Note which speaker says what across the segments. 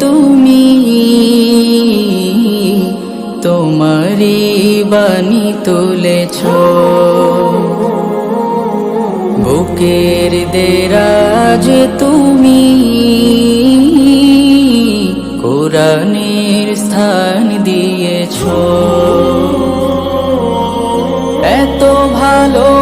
Speaker 1: তুমি তোমারি বাণী তুলেছ। বুকের দেরাজ তুমি কোরআনের স্থান দিয়েছ। এত ভালোবাসো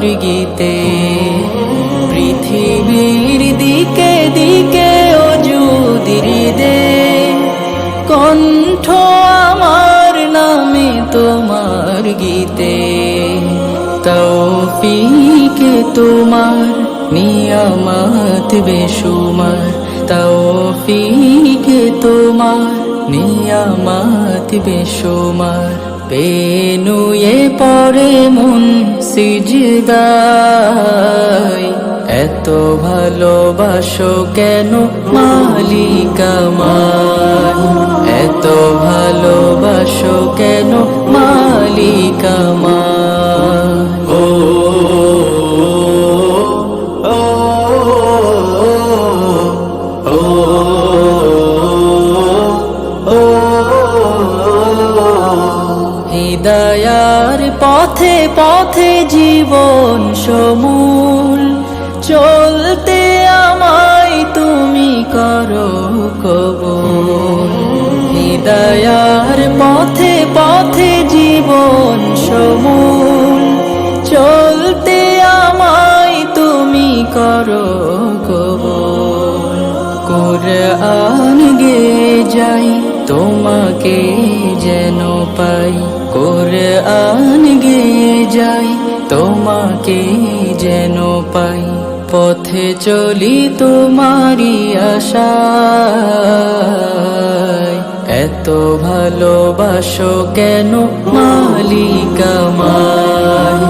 Speaker 1: গীতে পৃথিবীর দিকে দিকে অজুদির দে। কণ্ঠ আমার নামে তোমার গীতে, তৌফিকে তোমার নিয়ামত বেশুমার। তৌফিকে তোমার নিয়ামত বেশুমার। পেনুয়ে পরে মন সিজদায়। এত ভালোবাসো কেন মালিক পথে পথে জীবন সমূল। চলতে আমায় তুমি করো কবুল। হৃদয়ার পথে পথে জীবন সমূল। চলতে আমায় তুমি করো কবুল। কোরআন গে যাই, তোমাকে যেন পাই। কোরআন যাই, তোমাকে যেন পাই, পথে চলি তোমারি আশা এত ভালোবাসো কেন মালিক আমায়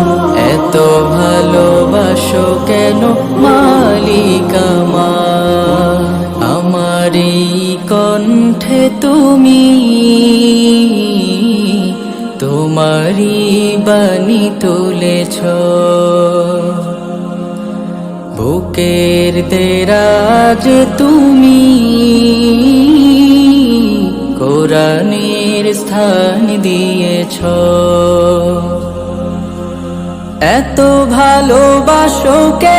Speaker 1: এত ভালোবাসো কেন মালিক তোমারি বাণী তুলেছ। বুকের দেরাজ তুমি কোরআনের স্থান দিয়েছ। এত ভালোবাসো কেন